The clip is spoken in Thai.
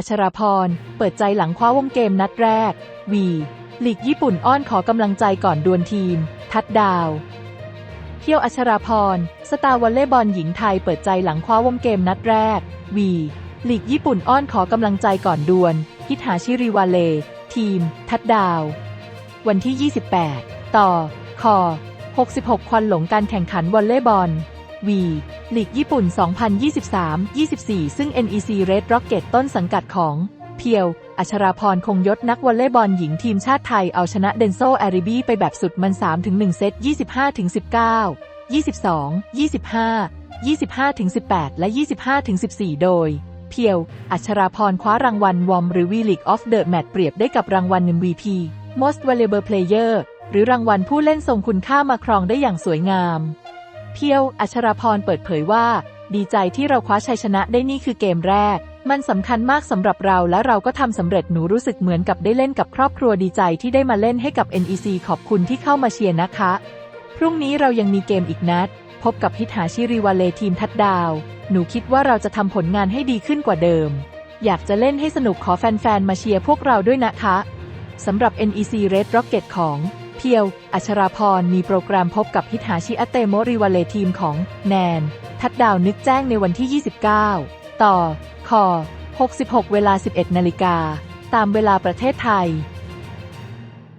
อัชราพร เปิดใจหลังคว้าวงเกมนัดแรก วี ลีกญี่ปุ่นอ้อนขอกำลังใจก่อนดวลทีม ทัดดาว เที่ยวอัชราพร สตาร์วอลเลย์บอลหญิงไทยเปิดใจหลังคว้าวงเกมนัดแรก วี ลีกญี่ปุ่นอ้อนขอกำลังใจก่อนดวลฮิตาชิริวาเล ทีม ทัดดาว วันที่ 28 ต่อ คอ 66 ควันหลงการแข่งขันวอลเลย์บอล วีลีกญี่ปุ่น 2023-24 ซึ่ง NEC Red Rocket ต้นสังกัดของเพียว อัชราพรคงยศนักวอลเลย์บอลหญิงทีมชาติไทยเอาชนะเดนโซอาริบีไปแบบสุดมัน 3-1 เซต 25-19 22 25 25-18 และ 25-14 โดย เพียว อัชราพรคว้ารางวัลวอมหรือ V League of the Match เปรียบได้กับรางวัล MVP Most Valuable Player หรือรางวัลผู้เล่นทรงคุณค่ามาครองได้อย่างสวยงาม เพียวอัชราพรเปิดเผยว่า ดีใจที่เราคว้าชัยชนะได้นี่คือเกมแรก มันสำคัญมากสำหรับเราและเราก็ทำสำเร็จหนูรู้สึกเหมือนกับได้เล่นกับครอบครัวดีใจที่ได้มาเล่นให้กับ NEC ขอบคุณที่เข้ามาเชียร์นะคะ พรุ่งนี้เรายังมีเกมอีกนัด พบกับพิธาชิริวาเลทีมทัดดาว หนูคิดว่าเราจะทำผลงานให้ดีขึ้นกว่าเดิม อยากจะเล่นให้สนุกขอแฟนๆมาเชียร์พวกเราด้วยนะคะสำหรับ NEC Red Rocket ของ เพียว อัชราพร มีโปรแกรมพบกับพิธาชิอาเตโมริวาเลทีมของแนน ทัดดาวนึกแจ้งในวันที่ 29 ต่อคอ66 เวลา 11 นาฬิกา ตามเวลาประเทศไทย